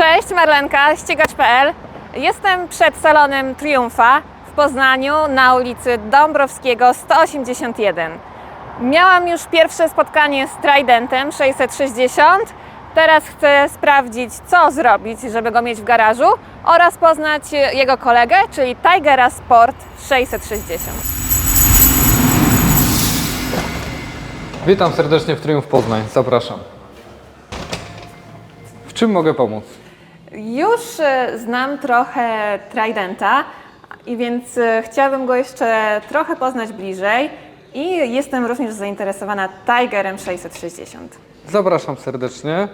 Cześć, Marlenka, ścigacz.pl. Jestem przed salonem Triumfa w Poznaniu na ulicy Dąbrowskiego 181. Miałam już pierwsze spotkanie z Tridentem 660. Teraz chcę sprawdzić, co zrobić, żeby go mieć w garażu oraz poznać jego kolegę, czyli Tigera Sport 660. Witam serdecznie w Triumf Poznań. Zapraszam. W czym mogę pomóc? Już e, znam trochę Tridenta i więc e, chciałabym go jeszcze trochę poznać bliżej i jestem również zainteresowana Tigerem 660. Zapraszam serdecznie.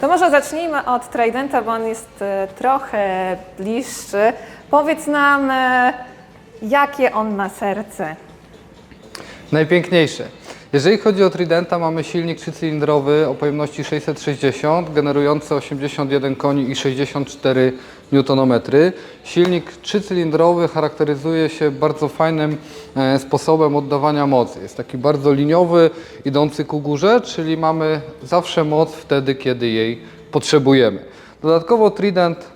To może zacznijmy od Tridenta, bo on jest e, trochę bliższy. Powiedz nam, jakie on ma serce. Najpiękniejsze. Jeżeli chodzi o Tridenta, mamy silnik trzycylindrowy o pojemności 660, generujący 81 koni i 64 Nm. Silnik trzycylindrowy charakteryzuje się bardzo fajnym e, sposobem oddawania mocy. Jest taki bardzo liniowy, idący ku górze, czyli mamy zawsze moc wtedy, kiedy jej potrzebujemy. Dodatkowo Trident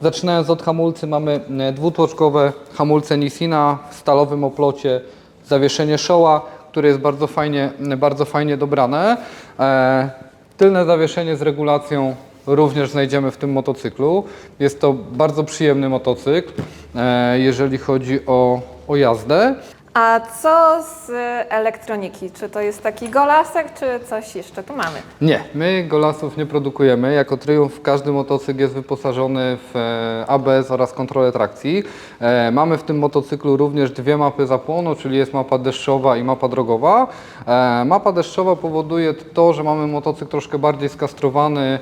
Zaczynając od hamulcy mamy e, dwutłoczkowe hamulce Nisina w stalowym oplocie, zawieszenie Showa, które jest bardzo fajnie, bardzo fajnie dobrane. E, tylne zawieszenie z regulacją również znajdziemy w tym motocyklu. Jest to bardzo przyjemny motocykl, e, jeżeli chodzi o, o jazdę. A co z elektroniki? Czy to jest taki golasek, czy coś jeszcze tu mamy? Nie, my golasów nie produkujemy. Jako Triumph każdy motocykl jest wyposażony w e, ABS oraz kontrolę trakcji. E, Mamy w tym motocyklu również dwie mapy zapłonu, czyli jest mapa deszczowa i mapa drogowa. E, Mapa deszczowa powoduje to, że mamy motocykl troszkę bardziej skastrowany,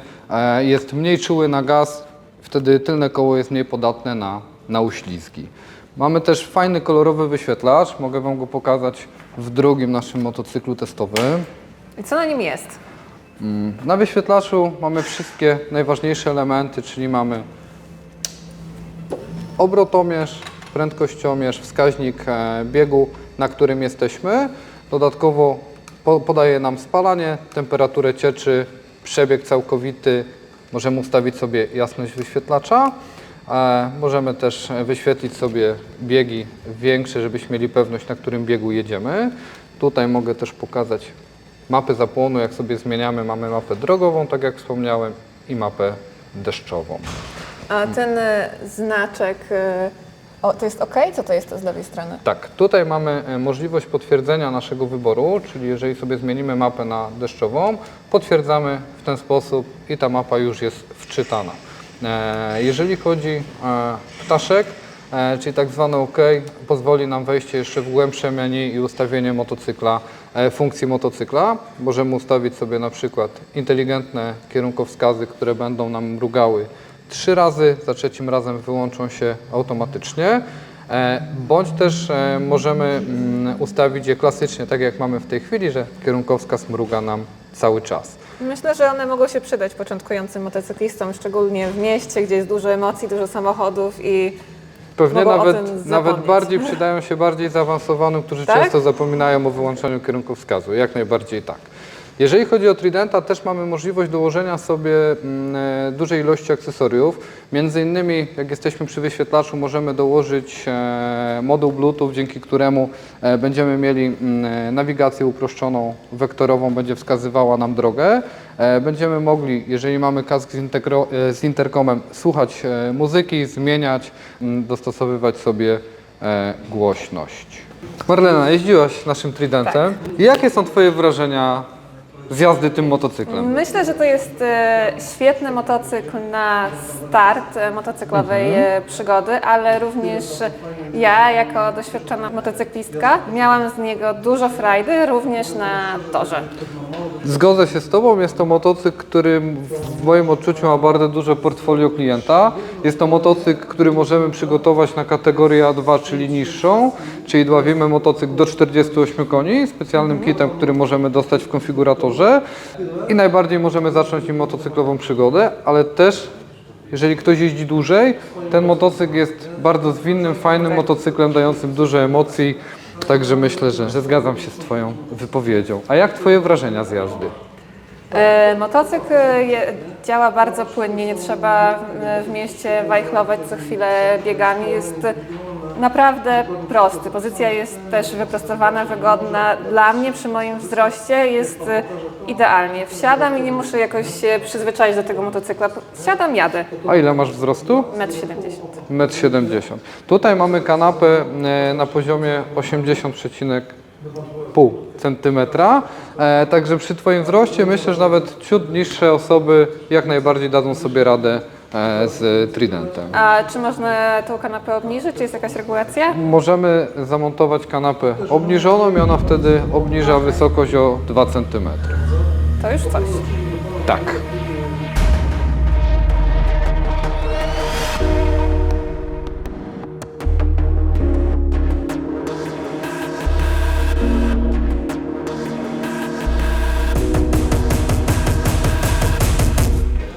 jest mniej czuły na gaz, wtedy tylne koło jest mniej podatne na, na uślizgi. Mamy też fajny kolorowy wyświetlacz, mogę Wam go pokazać w drugim naszym motocyklu testowym. I co na nim jest? Na wyświetlaczu mamy wszystkie najważniejsze elementy, czyli mamy obrotomierz, prędkościomierz, wskaźnik e, biegu, na którym jesteśmy. Dodatkowo po- podaje nam spalanie, temperaturę cieczy, przebieg całkowity. Możemy ustawić sobie jasność wyświetlacza. Możemy też wyświetlić sobie biegi większe, żebyśmy mieli pewność, na którym biegu jedziemy. Tutaj mogę też pokazać mapy zapłonu. Jak sobie zmieniamy, mamy mapę drogową, tak jak wspomniałem, i mapę deszczową. A ten e, znaczek, e, o, to jest OK? Co to jest to z lewej strony? Tak, tutaj mamy e, możliwość potwierdzenia naszego wyboru, czyli jeżeli sobie zmienimy mapę na deszczową, potwierdzamy w ten sposób i ta mapa już jest wczytana. E, Jeżeli chodzi e, ptaszek, e, czyli tak zwany OK, pozwoli nam wejście jeszcze w głębsze menu i ustawienie motocykla, funkcji motocykla. Możemy ustawić sobie na przykład inteligentne kierunkowskazy, które będą nam mrugały trzy razy, za trzecim razem wyłączą się automatycznie. Bądź też możemy mm, ustawić je klasycznie, tak jak mamy w tej chwili, że kierunkowskaz mruga nam cały czas. Myślę, że one mogą się przydać początkującym motocyklistom, szczególnie w mieście, gdzie jest dużo emocji, dużo samochodów i Pewnie Mogą o nawet, tym nawet zapomnieć. bardziej przydają się bardziej zaawansowanym, którzy Tak? często zapominają o wyłączeniu kierunkowskazu. Jak najbardziej tak. Jeżeli chodzi o Tridenta, też mamy możliwość dołożenia sobie mm, e, dużej ilości akcesoriów. Między innymi, jak jesteśmy przy wyświetlaczu, możemy dołożyć e, moduł Bluetooth, dzięki któremu e, będziemy mieli mm, nawigację uproszczoną, wektorową, będzie wskazywała nam drogę. Będziemy mogli, jeżeli mamy kask z, interkomem, słuchać muzyki, zmieniać, mm, dostosowywać sobie głośność. Marlena, jeździłaś naszym Tridentem. Jakie są Twoje wrażenia z jazdy tym motocyklem? Myślę, że to jest e, świetny motocykl na start e, motocyklowej e, przygody, ale również ja, jako doświadczona motocyklistka, miałam z niego dużo frajdy, również na torze. Zgodzę się z Tobą. Jest to motocykl, który w moim odczuciu ma bardzo duże portfolio klienta. Jest to motocykl, który możemy przygotować na kategorię A2, czyli niższą, czyli dławimy motocykl do 48 koni, specjalnym kitem, który możemy dostać w konfiguratorze i najbardziej możemy zacząć nim motocyklową przygodę, ale też jeżeli ktoś jeździ dłużej, ten motocykl jest bardzo zwinnym, fajnym motocyklem, dającym dużo emocji. Także myślę, że, że zgadzam się z Twoją wypowiedzią. A jak Twoje wrażenia z jazdy? E, Motocykl e, działa bardzo płynnie, nie trzeba e, w mieście wajchlować co chwilę biegami. Jest naprawdę prosty. Pozycja jest też wyprostowana, wygodna. Dla mnie przy moim wzroście jest e, idealnie. Wsiadam i nie muszę jakoś się przyzwyczaić do tego motocykla. Wsiadam, jadę. A ile masz wzrostu? 1,70 m. 1,70 m. Tutaj mamy kanapę e, na poziomie 80,5 cm. E, także przy Twoim wzroście myślę, że nawet ciut niższe osoby jak najbardziej dadzą sobie radę z Tridentem. A czy można tą kanapę obniżyć? Czy jest jakaś regulacja? Możemy zamontować kanapę obniżoną i ona wtedy obniża wysokość o 2 cm. To już coś. Tak.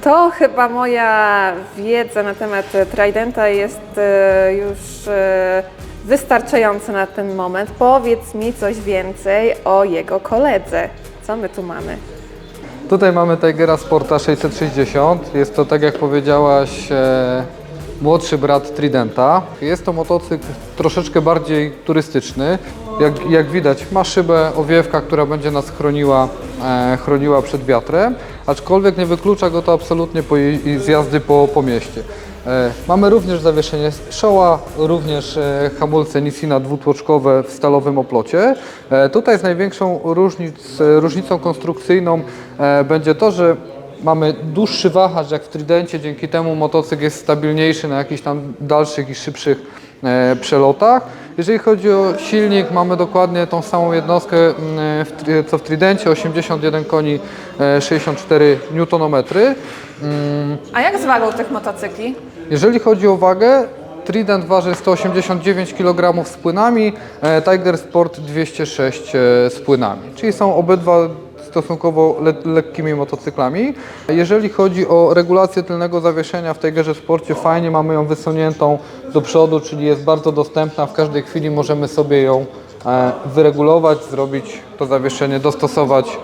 To chyba moja wiedza na temat Tridenta jest e, już e, wystarczająca na ten moment. Powiedz mi coś więcej o jego koledze. Co my tu mamy? Tutaj mamy Tigera Sporta 660. Jest to, tak jak powiedziałaś, e, młodszy brat Tridenta. Jest to motocykl troszeczkę bardziej turystyczny. Jak, jak widać, ma szybę, owiewka, która będzie nas chroniła, chroniła przed wiatrem, aczkolwiek nie wyklucza go to absolutnie po, z jazdy po, po mieście. E, Mamy również zawieszenie Showa, również e, hamulce Nissina dwutłoczkowe w stalowym oplocie. E, Tutaj z największą różnic, różnicą konstrukcyjną będzie to, że mamy dłuższy wahacz jak w Tridencie, dzięki temu motocykl jest stabilniejszy na jakichś tam dalszych i szybszych przelotach. Jeżeli chodzi o silnik, mamy dokładnie tą samą jednostkę mm, co w Tridencie, 81 koni, e, 64 Nm. A jak z wagą tych motocykli? Jeżeli chodzi o wagę, Trident waży 189 kg z płynami, e, Tiger Sport 206 e, z płynami, czyli są obydwa stosunkowo le lekkimi motocyklami. Jeżeli chodzi o regulację tylnego zawieszenia w Tigerze Sporcie, fajnie mamy ją wysuniętą do przodu, czyli jest bardzo dostępna, w każdej chwili możemy sobie ją e, wyregulować, zrobić to zawieszenie, dostosować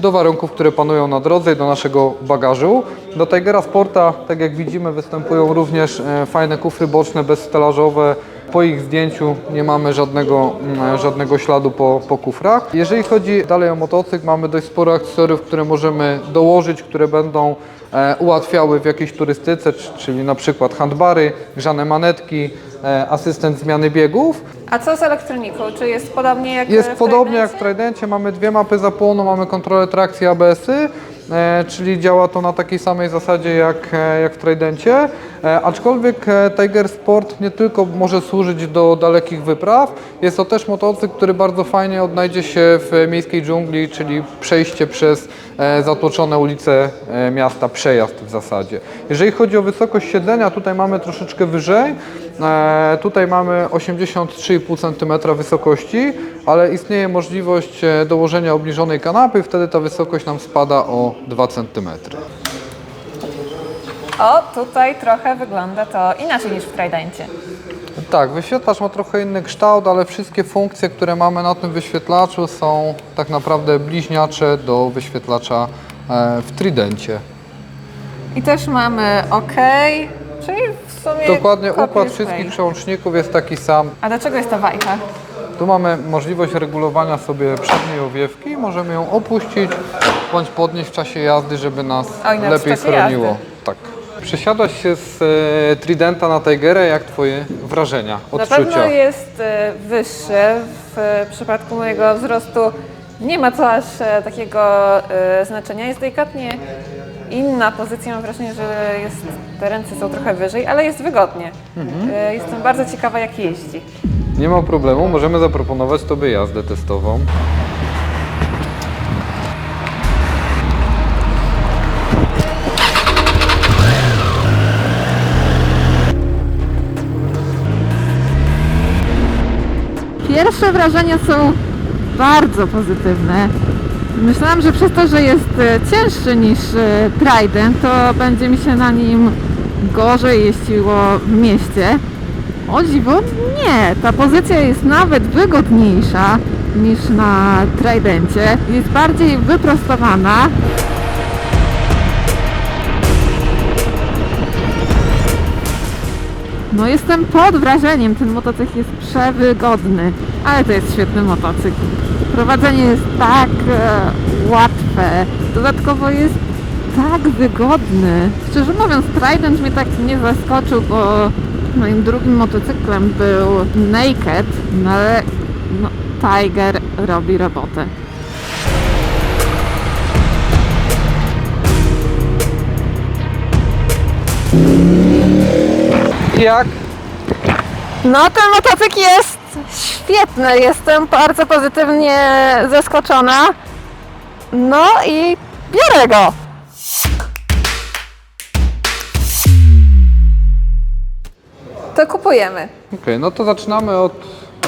do warunków, które panują na drodze i do naszego bagażu. Do Tigera Sporta, tak jak widzimy, występują również e, fajne kufry boczne bezstelażowe. Po ich zdjęciu nie mamy żadnego, mm, żadnego śladu po, po kufrach. Jeżeli chodzi dalej o motocykl, mamy dość sporo akcesoriów, które możemy dołożyć, które będą e, ułatwiały w jakiejś turystyce, czyli na przykład handbary, grzane manetki, e, asystent zmiany biegów. A co z elektroniką? Czy jest podobnie jak Jest w podobnie jak w Tridencie? Mamy dwie mapy zapłonu, mamy kontrolę trakcji ABS-y, e, czyli działa to na takiej samej zasadzie jak, e, jak w Tridencie, e, aczkolwiek e, Tiger Sport nie tylko może służyć do dalekich wypraw, jest to też motocykl, który bardzo fajnie odnajdzie się w miejskiej dżungli, czyli przejście przez e, zatłoczone ulice e, miasta, przejazd w zasadzie. Jeżeli chodzi o wysokość siedzenia, tutaj mamy troszeczkę wyżej, e, tutaj mamy 83,5 cm wysokości, ale istnieje możliwość e, dołożenia obniżonej kanapy, wtedy ta wysokość nam spada o 2 cm. O, tutaj trochę wygląda to inaczej niż w Tridencie. Tak, wyświetlacz ma trochę inny kształt, ale wszystkie funkcje, które mamy na tym wyświetlaczu są tak naprawdę bliźniacze do wyświetlacza e, w Tridencie. I też mamy OK, czyli w sumie Dokładnie układ wszystkich przełączników jest taki sam. A do czego jest ta wajcha? Tu mamy możliwość regulowania sobie przedniej owiewki, możemy ją opuścić bądź podnieść w czasie jazdy, żeby nas Oj, lepiej chroniło. jazdy. Przesiadłaś się z e, Tridenta na Tigera, jak Twoje wrażenia, Na odczucia? pewno jest e, wyższy. W e, przypadku mojego wzrostu nie ma to aż e, takiego e, znaczenia. Jest delikatnie inna pozycja. Mam wrażenie, że jest, te ręce są trochę wyżej, ale jest wygodnie. Mhm. E, Jestem bardzo ciekawa, jak jeździ. Nie ma problemu, możemy zaproponować Tobie jazdę testową. Pierwsze wrażenia są bardzo pozytywne. Myślałam, że przez to, że jest e, cięższy niż e, Trident, to będzie mi się na nim gorzej jeździło w mieście. O dziwo, nie. Ta pozycja jest nawet wygodniejsza niż na Tridencie. Jest bardziej wyprostowana. No jestem pod wrażeniem, ten motocykl jest przewygodny ale to jest świetny motocykl. Prowadzenie jest tak e, łatwe, dodatkowo jest tak wygodny. Szczerze mówiąc, Trident mnie tak nie zaskoczył, bo moim drugim motocyklem był Naked, no ale no, Tiger robi robotę. Jak? No ten motocykl jest świetny, jestem bardzo pozytywnie zaskoczona. No i biorę go. To kupujemy. Okej, no to zaczynamy od,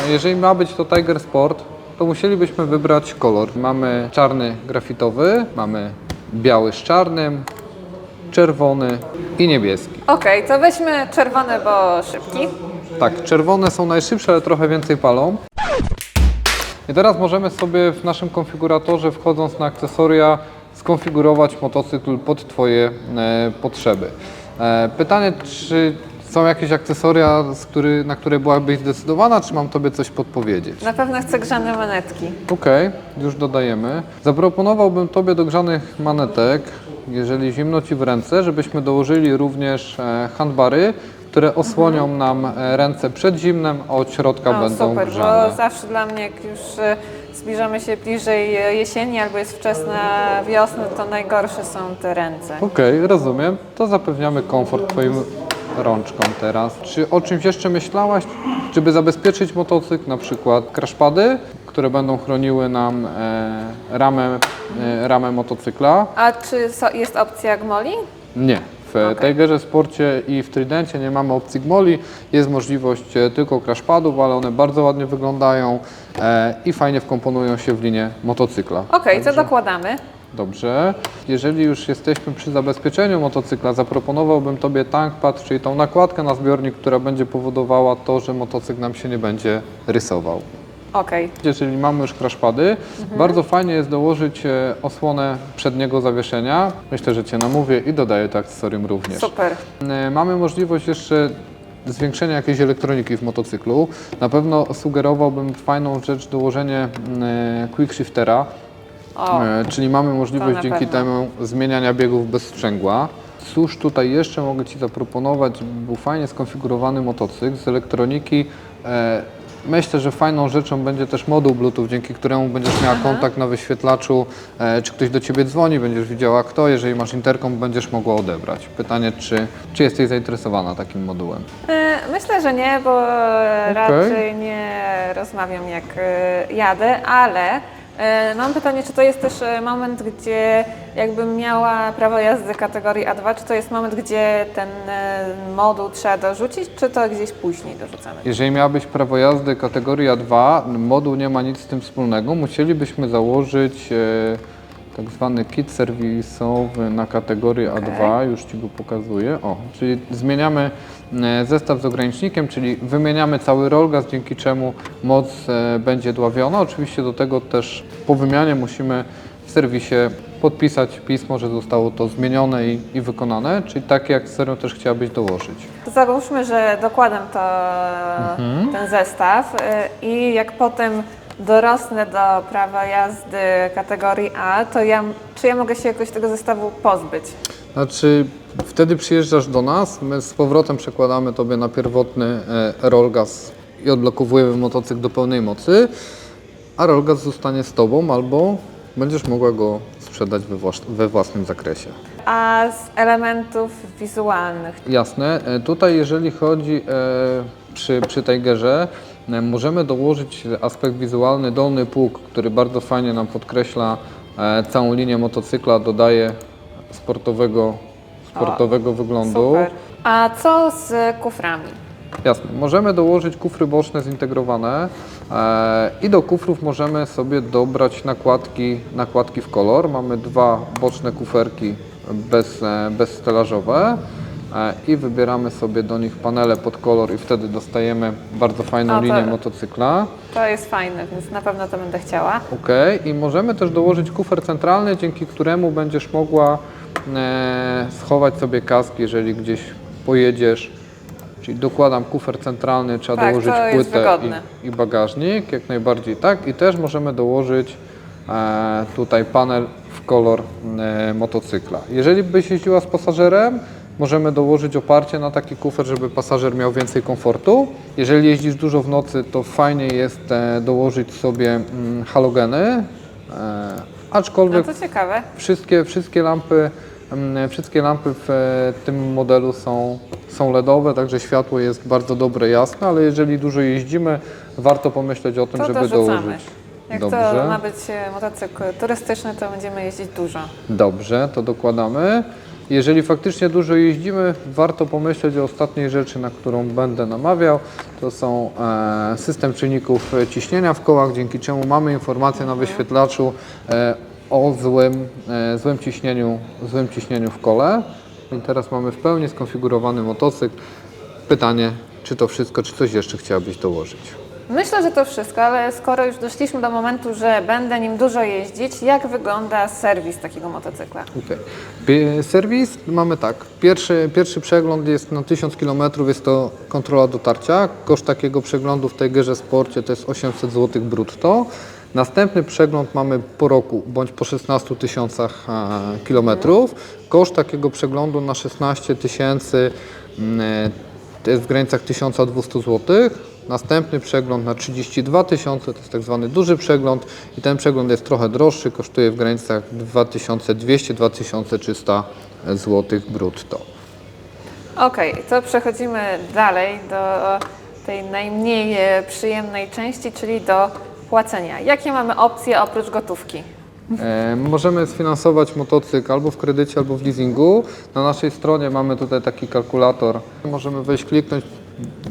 jeżeli ma być to Tiger Sport, to musielibyśmy wybrać kolor. Mamy czarny grafitowy, mamy biały z czarnym, czerwony i niebieski. Okej, to weźmy czerwony, bo szybki. Tak, czerwone są najszybsze, ale trochę więcej palą. I teraz możemy sobie w naszym konfiguratorze, wchodząc na akcesoria, skonfigurować motocykl pod Twoje e, potrzeby. E, pytanie, czy są jakieś akcesoria, który, na które byłabyś zdecydowana, czy mam Tobie coś podpowiedzieć? Na pewno chcę grzane manetki. Okej, już dodajemy. Zaproponowałbym Tobie do grzanych manetek, jeżeli zimno Ci w ręce, żebyśmy dołożyli również e, handbary, które osłonią nam e, ręce przed zimnem, a od środka O, będą super, grzane. bo zawsze dla mnie, jak już e, zbliżamy się bliżej e, jesieni albo jest wczesna wiosna, to najgorsze są te ręce. Okej, rozumiem. To zapewniamy komfort Twoim rączkom teraz. Czy o czymś jeszcze myślałaś, żeby zabezpieczyć motocykl, na przykład crashpady, które będą chroniły nam e, ramę, e, ramę motocykla? A czy so, jest opcja gmoli? Nie. W Okej. Tigerze Sporcie i w Tridencie nie mamy opcji gmoli. Jest możliwość e, tylko crashpadów, ale one bardzo ładnie wyglądają e, i fajnie wkomponują się w linię motocykla. Okej, to Także- dokładamy. Dobrze. Jeżeli już jesteśmy przy zabezpieczeniu motocykla, zaproponowałbym Tobie tankpad, czyli tą nakładkę na zbiornik, która będzie powodowała to, że motocykl nam się nie będzie rysował. Okej. Jeżeli mamy już crashpady, bardzo fajnie jest dołożyć e, osłonę przedniego zawieszenia. Myślę, że Cię namówię i dodaję to akcesorium również. Super. E, Mamy możliwość jeszcze zwiększenia jakiejś elektroniki w motocyklu. Na pewno sugerowałbym fajną rzecz dołożenie mm, e, quick shiftera, O, E, Czyli mamy możliwość na dzięki pewno. temu zmieniania biegów bez sprzęgła. Cóż tutaj jeszcze mogę Ci zaproponować? Był fajnie skonfigurowany motocykl z elektroniki. E, Myślę, że fajną rzeczą będzie też moduł Bluetooth, dzięki któremu będziesz miała kontakt na wyświetlaczu. E, Czy ktoś do Ciebie dzwoni, będziesz widziała kto. Jeżeli masz interkom, będziesz mogła odebrać. Pytanie, czy, czy jesteś zainteresowana takim modułem? E, Myślę, że nie, bo raczej nie rozmawiam jak e, jadę, ale e, mam pytanie, czy to jest też e, moment, gdzie jakbym miała prawo jazdy kategorii A2, czy to jest moment, gdzie ten e, moduł trzeba dorzucić, czy to gdzieś później dorzucamy? Jeżeli miałabyś prawo jazdy kategoria 2, moduł nie ma nic z tym wspólnego, musielibyśmy założyć e, tak zwany kit serwisowy na kategorię A2, już Ci go pokazuję. O, czyli zmieniamy e, zestaw z ogranicznikiem, czyli wymieniamy cały rollgas, dzięki czemu moc e, będzie dławiona. Oczywiście do tego też po wymianie musimy w serwisie podpisać pismo, że zostało to zmienione i, i wykonane, czyli takie akcesoria też chciałabyś dołożyć. Załóżmy, że dokładam to, ten zestaw y, i jak potem dorosnę do prawa jazdy kategorii A, to ja, czy ja mogę się jakoś tego zestawu pozbyć? Znaczy, wtedy przyjeżdżasz do nas, my z powrotem przekładamy Tobie na pierwotny e, rollgas i odblokowujemy motocykl do pełnej mocy, a rollgas zostanie z Tobą albo będziesz mogła go sprzedać we, włas- we własnym zakresie. A z elementów wizualnych, Jasne. E, Tutaj jeżeli chodzi e, przy, przy Tigerze, e, możemy dołożyć aspekt wizualny dolny pług, który bardzo fajnie nam podkreśla e, całą linię motocykla, dodaje sportowego, sportowego wyglądu. super. A co z kuframi? Jasne. Możemy dołożyć kufry boczne zintegrowane e, i do kufrów możemy sobie dobrać nakładki, nakładki w kolor. Mamy dwa boczne kuferki bez, e, bezstelażowe e, i wybieramy sobie do nich panele pod kolor i wtedy dostajemy bardzo fajną to- linię motocykla. To jest fajne, więc na pewno to będę chciała. Ok, i możemy też dołożyć kufer centralny, dzięki któremu będziesz mogła e, schować sobie kask, jeżeli gdzieś pojedziesz Czyli dokładam kufer centralny, trzeba Tak, dołożyć płytę i, i bagażnik, jak najbardziej tak. I też możemy dołożyć e, tutaj panel w kolor e, motocykla. Jeżeli byś jeździła z pasażerem, możemy dołożyć oparcie na taki kufer, żeby pasażer miał więcej komfortu. Jeżeli jeździsz dużo w nocy, to fajnie jest e, dołożyć sobie mm, halogeny, e, No aczkolwiek to ciekawe. Wszystkie, wszystkie lampy, mm, wszystkie lampy w e, tym modelu są, są LEDowe, także światło jest bardzo dobre, jasne, ale jeżeli dużo jeździmy, warto pomyśleć o tym, To żeby dorzucamy. dołożyć. Jak Dobrze. to ma być motocykl turystyczny, to będziemy jeździć dużo. Dobrze, to dokładamy. Jeżeli faktycznie dużo jeździmy, warto pomyśleć o ostatniej rzeczy, na którą będę namawiał. To są e, system czynników ciśnienia w kołach, dzięki czemu mamy informację na wyświetlaczu e, o złym, e, złym, ciśnieniu, złym ciśnieniu w kole. I teraz mamy w pełni skonfigurowany motocykl. Pytanie, czy to wszystko, czy coś jeszcze chciałabyś dołożyć? Myślę, że to wszystko, ale skoro już doszliśmy do momentu, że będę nim dużo jeździć, jak wygląda serwis takiego motocykla? Pie- Serwis mamy tak. Pierwszy, pierwszy przegląd jest na 1000 km, jest to kontrola dotarcia. Koszt takiego przeglądu w tej gerze sporcie to jest 800 zł brutto. Następny przegląd mamy po roku bądź po 16 tysiącach e, kilometrów. Koszt takiego przeglądu na 16 tysięcy mm, to jest w granicach 1200 zł. Następny przegląd na 32 tysiące, to jest tak zwany duży przegląd i ten przegląd jest trochę droższy, kosztuje w granicach 2200-2300 zł brutto. Okej, to przechodzimy dalej do tej najmniej e, przyjemnej części, czyli do płacenia. Jakie mamy opcje oprócz gotówki? E, Możemy sfinansować motocykl albo w kredycie, albo w leasingu. Na naszej stronie mamy tutaj taki kalkulator. Możemy wejść, kliknąć,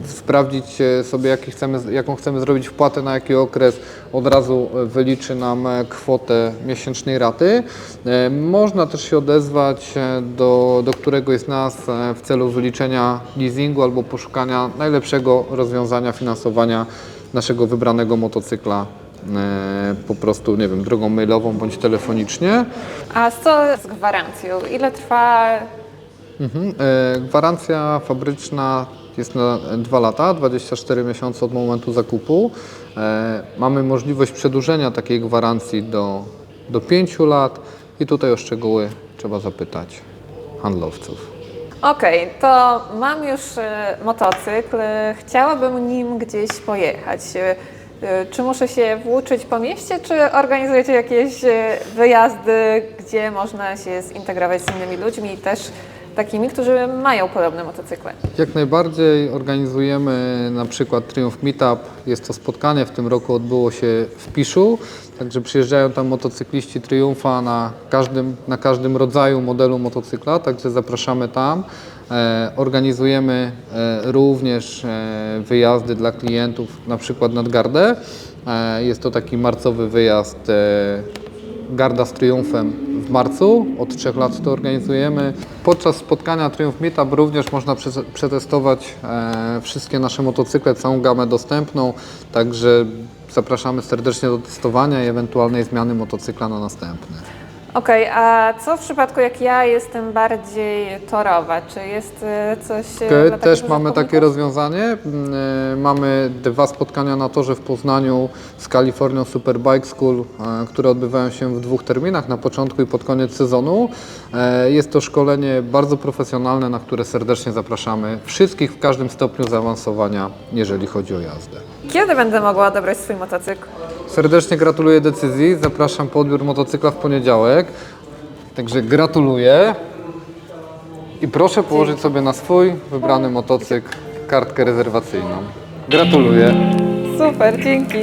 sprawdzić sobie jaki chcemy, jaką chcemy zrobić wpłatę, na jaki okres. Od razu e, wyliczy nam e, kwotę miesięcznej raty. E, Można też się odezwać do, do któregoś z nas w celu wyliczenia leasingu albo poszukania najlepszego rozwiązania finansowania naszego wybranego motocykla po prostu, nie wiem, drogą mailową bądź telefonicznie. A co z gwarancją? Ile trwa Mhm. Gwarancja fabryczna jest na 2 lata, 24 miesiące od momentu zakupu. E, Mamy możliwość przedłużenia takiej gwarancji do, do 5 lat i tutaj o szczegóły trzeba zapytać handlowców. Okej, to mam już e, motocykl, chciałabym nim gdzieś pojechać. E, Czy muszę się włóczyć po mieście, czy organizujecie jakieś wyjazdy, gdzie można się zintegrować z innymi ludźmi i też takimi, którzy mają podobne motocykle? Jak najbardziej organizujemy na przykład Triumph Meetup. Jest to spotkanie, w tym roku odbyło się w Piszu, także przyjeżdżają tam motocykliści Triumfa na każdym, na każdym rodzaju modelu motocykla, także zapraszamy tam. E, organizujemy e, również e, wyjazdy dla klientów, na przykład nad Gardę. Jest to taki marcowy wyjazd Garda z Triumfem w marcu. Od trzech lat to organizujemy. Podczas spotkania Triumph Meetup również można prze- przetestować e, wszystkie nasze motocykle, całą gamę dostępną. Także zapraszamy serdecznie do testowania i ewentualnej zmiany motocykla na następny. Okej, a co w przypadku jak ja jestem bardziej torowa? Czy jest e, coś Te- dla Też mamy takie rozwiązanie. Mm, e, Mamy dwa spotkania na torze w Poznaniu z Californią Superbike School, e, które odbywają się w dwóch terminach, na początku i pod koniec sezonu. E, Jest to szkolenie bardzo profesjonalne, na które serdecznie zapraszamy wszystkich w każdym stopniu zaawansowania, jeżeli chodzi o jazdę. Kiedy będę mogła odebrać swój motocykl? Serdecznie gratuluję decyzji. Zapraszam po odbiór motocykla w poniedziałek. Także gratuluję. I proszę położyć sobie na swój wybrany motocykl kartkę rezerwacyjną. Gratuluję. Super, dzięki.